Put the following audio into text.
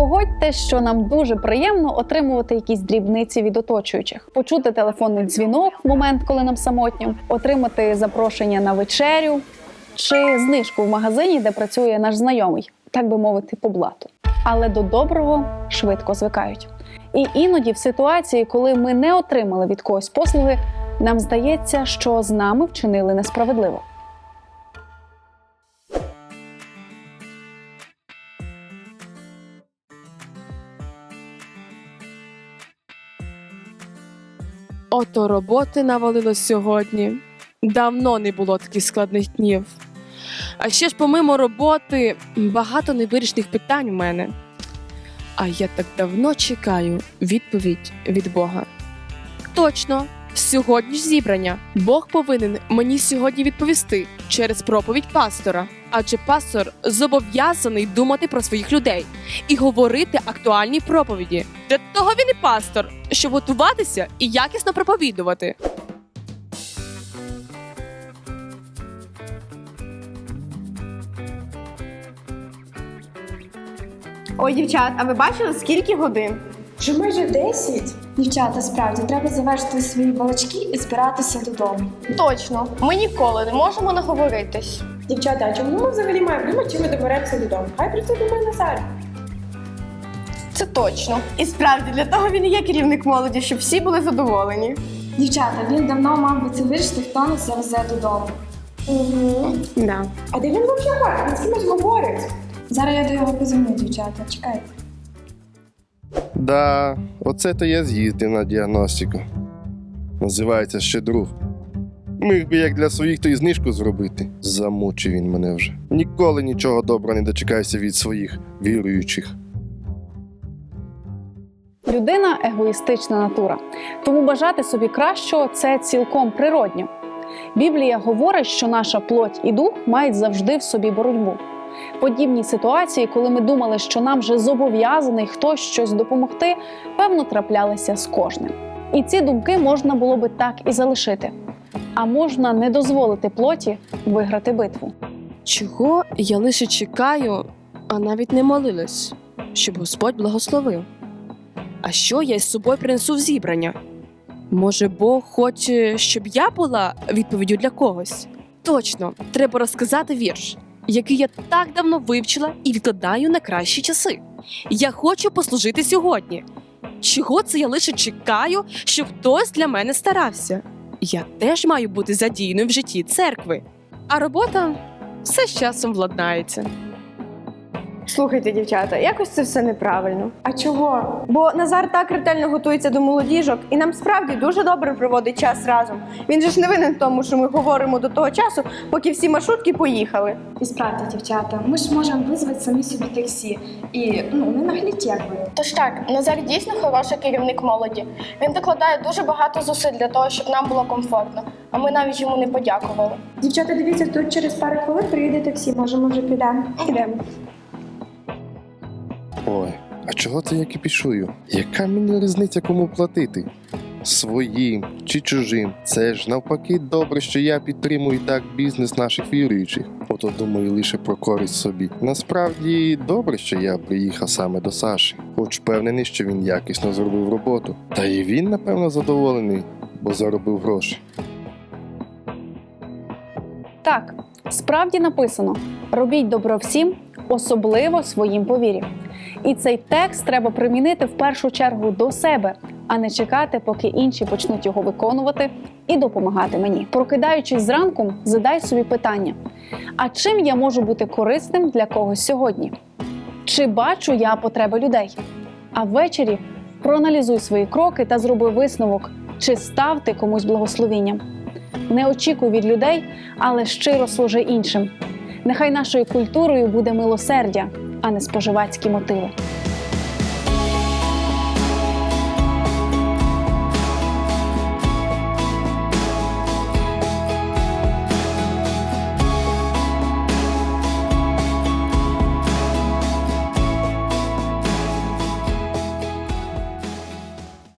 Погодьте, що нам дуже приємно отримувати якісь дрібниці від оточуючих, почути телефонний дзвінок в момент, коли нам самотньо, отримати запрошення на вечерю чи знижку в магазині, де працює наш знайомий, так би мовити, по блату. Але до доброго швидко звикають. І іноді в ситуації, коли ми не отримали від когось послуги, нам здається, що з нами вчинили несправедливо. Ото роботи навалилось сьогодні. Давно не було таких складних днів. А ще ж, помимо роботи, багато невирішених питань у мене. А я так давно чекаю відповідь від Бога. Точно, сьогодні ж зібрання. Бог повинен мені сьогодні відповісти через проповідь пастора. Адже пастор зобов'язаний думати про своїх людей і говорити актуальні проповіді. Для того він і пастор, щоб готуватися і якісно проповідувати. Ой, дівчат, а ви бачили, скільки годин? Вже майже 10. Дівчата, справді треба завершити свої балачки і збиратися додому. Точно, ми ніколи не можемо наговоритись. Дівчата, а чому ми взагалі маємо думати, чи ми доберемося додому? Хай про це думає Назар. Це точно. І справді для того він і є керівник молоді, щоб всі були задоволені. Дівчата, він давно мав би це вирішити, хто нас завезе додому. Угу. Да. А де він взагалі? Він з кимось говорить. Зараз я до його позвоню, дівчата. Чекайте. Да, оце то я з'їздив на діагностику. Називається ще друг. Міг би як для своїх то і знижку зробити. Замучив він мене вже. Ніколи нічого доброго не дочекайся від своїх віруючих. Людина егоїстична натура, тому бажати собі кращого це цілком природньо. Біблія говорить, що наша плоть і дух мають завжди в собі боротьбу. Подібні ситуації, коли ми думали, що нам вже зобов'язаний хтось щось допомогти, певно траплялися з кожним. І ці думки можна було би так і залишити. А можна не дозволити плоті виграти битву. Чого я лише чекаю, а навіть не молилась, щоб Господь благословив. А що я із собою принесу в зібрання? Може, Бог хоче, щоб я була відповіддю для когось? Точно, треба розказати вірш, який я так давно вивчила і відкладаю на кращі часи. Я хочу послужити сьогодні. Чого це я лише чекаю, щоб хтось для мене старався? Я теж маю бути задіяною в житті церкви, а робота все з часом владнається. Слухайте, дівчата, якось це все неправильно. А чого? Бо Назар так ретельно готується до молодіжок і нам справді дуже добре проводить час разом. Він же ж не винен в тому, що ми говоримо до того часу, поки всі маршрутки поїхали. І справді, дівчата, ми ж можемо визвати самі собі таксі. І ну не нагліть як ви. Тож так, Назар дійсно хороший керівник молоді. Він докладає дуже багато зусиль для того, щоб нам було комфортно, а ми навіть йому не подякували. Дівчата, дивіться, тут через пару хвилин приїде таксі, може ми вже підемо. Ідемо. Ой, а чого це я кипішую? Яка мені різниця кому платити? Своїм чи чужим. Це ж навпаки добре, що я підтримую так бізнес наших віруючих. Ото думаю лише про користь собі. Насправді добре, що я приїхав саме до Саші, хоч впевнений, що він якісно зробив роботу. Та і він, напевно, задоволений, бо заробив гроші. Так, справді написано: робіть добро всім, особливо своїм по вірі. І цей текст треба примінити в першу чергу до себе, а не чекати, поки інші почнуть його виконувати і допомагати мені. Прокидаючись зранку, задай собі питання: а чим я можу бути корисним для когось сьогодні? Чи бачу я потреби людей? А ввечері проаналізуй свої кроки та зроби висновок, чи став ти комусь благословінням. Не очікуй від людей, але щиро служи іншим. Нехай нашою культурою буде милосердя, а не споживацькі мотиви.